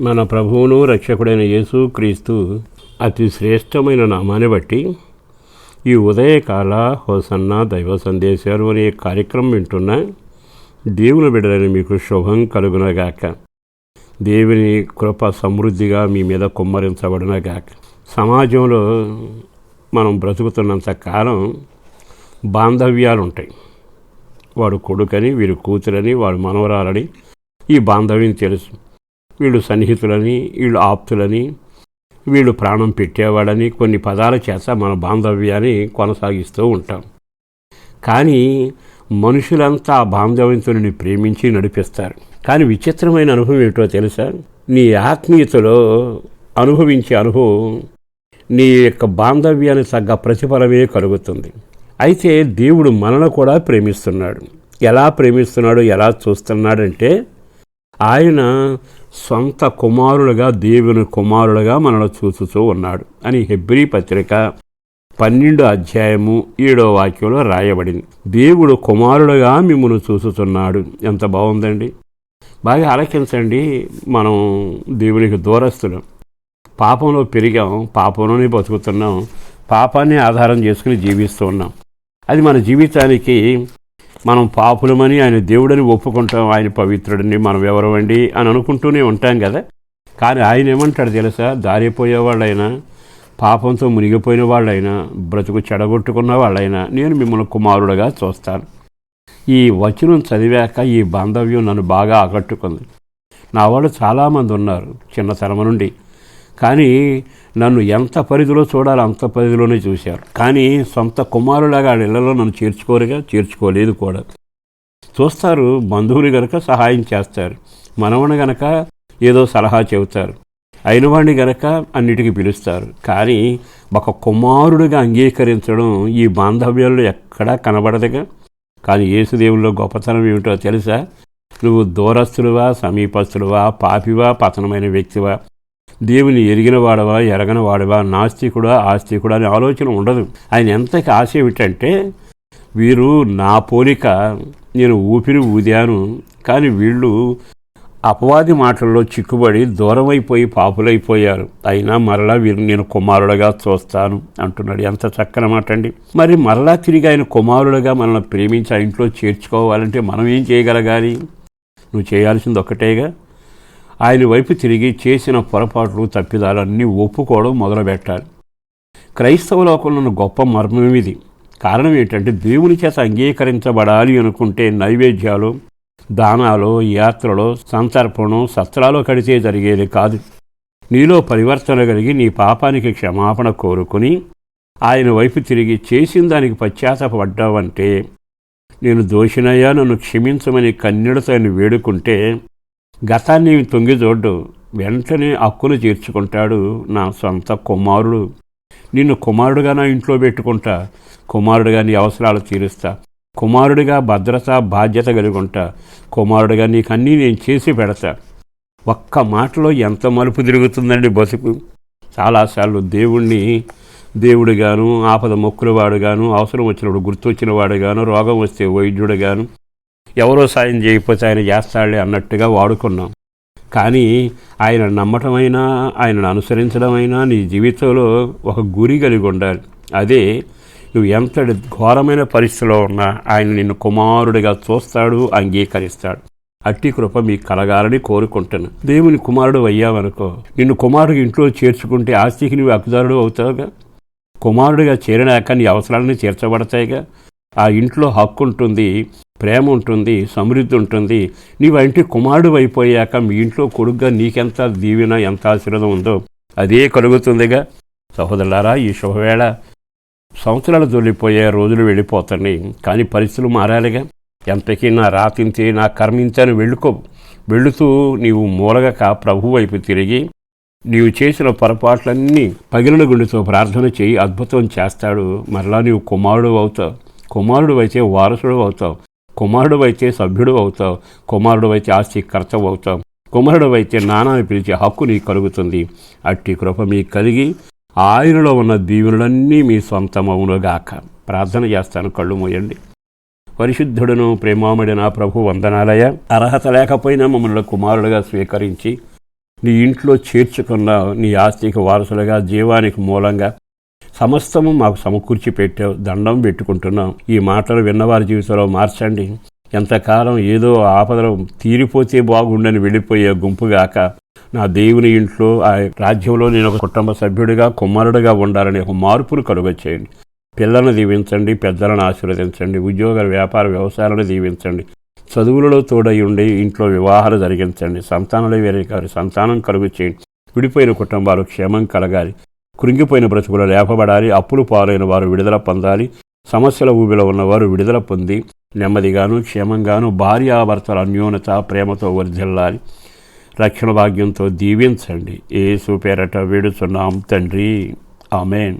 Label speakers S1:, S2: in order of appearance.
S1: మన ప్రభువును రక్షకుడైన యేసు క్రీస్తు అతి శ్రేష్టమైన నామాన్ని బట్టి ఈ ఉదయకాల హోసన్న దైవ సందేశాలు అనే కార్యక్రమం వింటున్న దేవుని బిడ్డలని మీకు శుభం కలుగునగాక. దేవుని కృప సమృద్ధిగా మీ మీద కుమ్మరించబడినగాక. సమాజంలో మనం బ్రతుకుతున్నంత కాలం బాంధవ్యాలు ఉంటాయి వాడు కొడుకని వీరు కూతురని వాడు మనవరాలని ఈ బాంధవ్యం తెలుసు. వీళ్ళు సన్నిహితులని వీళ్ళు ఆప్తులని వీళ్ళు ప్రాణం పెట్టేవాడని కొన్ని పదాల చేత మన బాంధవ్యాన్ని కొనసాగిస్తూ ఉంటాం. కానీ మనుషులంతా ఆ బాంధవ్యంతుని ప్రేమించి నడిపిస్తారు. కానీ విచిత్రమైన అనుభవం ఏంటో తెలుసా? నీ ఆత్మీయతలో అనుభవించే అనుభవం నీ యొక్క బాంధవ్యాన్ని తగ్గ ప్రతిఫలమే కలుగుతుంది. అయితే దేవుడు మనను కూడా ప్రేమిస్తున్నాడు. ఎలా ప్రేమిస్తున్నాడు ఎలా చూస్తున్నాడంటే ఆయన సొంత కుమారులుగా దేవుని కుమారులుగా మనలో చూచుతూ ఉన్నాడు అని హెబ్రి పత్రిక పన్నెండు అధ్యాయము ఏడో వాక్యంలో రాయబడింది. దేవుడు కుమారుడుగా మిమ్మల్ని చూసుతున్నాడు ఎంత బాగుందండి. బాగా ఆలకించండి. మనం దేవునికి దూరస్తున్నాం పాపంలో పెరిగాం. పాపంలోనే బతుకుతున్నాం. పాపాన్ని ఆధారం చేసుకుని జీవిస్తూ ఉన్నాం. అది మన జీవితానికి మనం పాపులమని ఆయన దేవుడని ఒప్పుకుంటాం ఆయన పవిత్రుడని మనం ఎవరమండి అని అనుకుంటూనే ఉంటాం కదా. కానీ ఆయన ఏమంటాడు తెలుసా? దారిపోయే వాళ్ళైనా పాపంతో మునిగిపోయిన వాళ్ళైనా బ్రతుకు చెడగొట్టుకున్న వాళ్ళైనా నేను మిమ్మల్ని కుమారుడుగా చూస్తాను. ఈ వచనం చదివాక ఈ బాంధవ్యం నన్ను బాగా ఆకట్టుకుంది. నా వాళ్ళు చాలామంది ఉన్నారు చిన్నతనం నుండి. కానీ నన్ను ఎంత పరిధిలో చూడాలో అంత పరిధిలోనే చూశారు. కానీ సొంత కుమారులాగా వాళ్ళ ఇళ్ళలో నన్ను చేర్చుకోరుగా చేర్చుకోలేదు కూడా. చూస్తారు బంధువులు గనక సహాయం చేస్తారు. మనవని గనక ఏదో సలహా చెబుతారు. అయినవాడిని గనక అన్నిటికీ పిలుస్తారు. కానీ ఒక కుమారుడిగా అంగీకరించడం ఈ బాంధవ్యంలో ఎక్కడా కనబడదుగా? కానీ యేసుదేవుల్లో గొప్పతనం ఏమిటో తెలుసా? నువ్వు దూరస్తులువా సమీపస్తులువా పాపివా పతనమైన వ్యక్తివా? దేవుని ఎరిగిన వాడవా ఎరగని వాడవా? నాస్తికుడా ఆస్తికుడా అనే ఆలోచన ఉండదు. ఆయన ఎంతకి ఆశ ఏమిటంటే వీరు నా పోలిక నేను ఊపిరి ఊదాను కానీ వీళ్ళు అపవాది మాటల్లో చిక్కుబడి దూరమైపోయి పాపులైపోయారు. అయినా మరలా వీరు నేను కుమారుడుగా చూస్తాను అంటున్నాడు. ఎంత చక్కని మాట అండి. మరి మరలా తిరిగి ఆయన కుమారుడుగా మనల్ని ప్రేమించి ఆ ఇంట్లో చేర్చుకోవాలంటే మనం ఏం చేయగలగాలి? నువ్వు చేయాల్సింది ఒక్కటేగా? ఆయన వైపు తిరిగి చేసిన పొరపాట్లు తప్పిదాలన్నీ ఒప్పుకోవడం మొదలుపెట్టాలి క్రైస్తవ లోకంలో ఉన్న గొప్ప మర్మం ఇది. కారణం ఏంటంటే దేవుని చేత అంగీకరించబడాలి అనుకుంటే నైవేద్యాలు దానాలు యాత్రలు సంతర్పణం సత్రాలు కడితే జరిగేది కాదు. నీలో పరివర్తన కలిగి నీ పాపానికి క్షమాపణ కోరుకుని ఆయన వైపు తిరిగి చేసిన దానికి పశ్చాత్తపడ్డావంటే నేను దోషినయ్యా నన్ను క్షమించమని కన్నెడతో ఆయన వేడుకుంటే గతాన్ని తొంగి చూడ్డు. వెంటనే హక్కును తీర్చుకుంటాడు నా సొంత కుమారుడు. నిన్ను కుమారుడుగా నా ఇంట్లో పెట్టుకుంటా. కుమారుడుగా నీ అవసరాలు తీరుస్తా. కుమారుడిగా భద్రత బాధ్యత కలిగి ఉంటా కుమారుడిగా నీకన్నీ నేను చేసి పెడతా. ఒక్క మాటలో ఎంత మలుపు తిరుగుతుందండి బతుకు. చాలాసార్లు దేవుణ్ణి దేవుడిగాను ఆపద మొక్కులవాడుగాను అవసరం వచ్చినప్పుడు గుర్తొచ్చిన వాడుగాను రోగం వస్తే వైద్యుడుగాను ఎవరో సాయం చేయకపోతే ఆయన చేస్తాడే అన్నట్టుగా వాడుకున్నాం. కానీ ఆయన నమ్మటమైనా ఆయనను అనుసరించడమైనా నీ జీవితంలో ఒక గురి కలిగి ఉండాలి. అదే నువ్వు ఎంతటి ఘోరమైన పరిస్థితిలో ఉన్నా ఆయన నిన్ను కుమారుడిగా చూస్తాడు అంగీకరిస్తాడు. అట్టి కృప మీకు కలగాలని కోరుకుంటాను దేవుని కుమారుడు అయ్యావనుకో నిన్ను కుమారుడు ఇంట్లో చేర్చుకుంటే ఆస్తికి నువ్వు హక్కుదారుడు అవుతావుగా? కుమారుడిగా చేరినాక నీ అవసరాలని తీర్చబడతాయిగా? ఆ ఇంట్లో హక్కు ఉంటుంది ప్రేమ ఉంటుంది సమృద్ధి ఉంటుంది. నీవు ఇంటి కుమారుడు అయిపోయాక మీ ఇంట్లో కొడుగ్గా నీకెంత దీవెన ఎంత ఆశీర్వాదం ఉందో అదే కలుగుతుందిగా. సహోదరులారా ఈ శుభవేళ సంవత్సరాలు దొల్లిపోయే రోజులు వెళ్ళిపోతున్నాయి. కానీ పరిస్థితులు మారాలిగా. ఎంతకీ నా రాతింతే నా కర్మించని అని వెళ్ళుకో వెళుతూ నీవు మూలగక ప్రభు వైపు తిరిగి నీవు చేసిన పొరపాట్లన్నీ పగిలిన గుండెతో ప్రార్థన చేయి అద్భుతం చేస్తాడు. మరలా నీవు కుమారుడు అవుతావు. కుమారుడు అయితే వారసుడు అవుతావు. కుమారుడు అయితే సభ్యుడు అవుతావు కుమారుడు అయితే ఆస్తి కర్తవు అవుతావు. కుమారుడు అయితే నానాన్ని పిలిచే హక్కు నీకు కలుగుతుంది. అట్టి కృప మీకు కలిగి ఆయనలో ఉన్న దీవెనలన్నీ మీ సొంతమవునుగాక. ప్రార్థన చేస్తాను కళ్ళు మోయండి. పరిశుద్ధుడును నా ప్రభు వందనాలయ అర్హత లేకపోయినా మమ్మల్ని కుమారుడుగా స్వీకరించి నీ ఇంట్లో చేర్చుకున్న నీ ఆస్తికి వారసులుగా జీవానికి మూలంగా సమస్తము మాకు సమకూర్చి పెట్టావు దండం పెట్టుకుంటున్నాం. ఈ మాటలు విన్నవారి జీవితంలో మార్చండి. ఎంతకాలం ఏదో ఆపదలు తీరిపోతే బాగుండని వెళ్ళిపోయే గుంపుగాక నా దేవుని ఇంట్లో ఆ రాజ్యంలో నేను ఒక కుటుంబ సభ్యుడిగా కుమారుడిగా ఉండాలని ఒక మార్పును కలుగచేయండి పిల్లలను దీవించండి పెద్దలను ఆశీర్వదించండి ఉద్యోగ వ్యాపార వ్యవసాయాలను దీవించండి. చదువులలో తోడై ఉండి ఇంట్లో వివాహాలు జరిగించండి. సంతానాలు వేరే గారి సంతానం కలుగు చేయండి. విడిపోయిన కుటుంబాలు క్షేమం కలగాలి. కృంగిపోయిన బ్రతుకులు లేపబడాలి అప్పులు పాలైన వారు విడుదల పొందాలి సమస్యల ఊబిలో ఉన్నవారు విడుదల పొంది నెమ్మదిగాను క్షేమంగాను భార్యాభర్తల అన్యోన్యత ప్రేమతో వర్ధిల్లాలి. రక్షణ భాగ్యంతో దీవించండి. ఏ పేరట వేడుచున్నాం తండ్రి. ఆమెన్.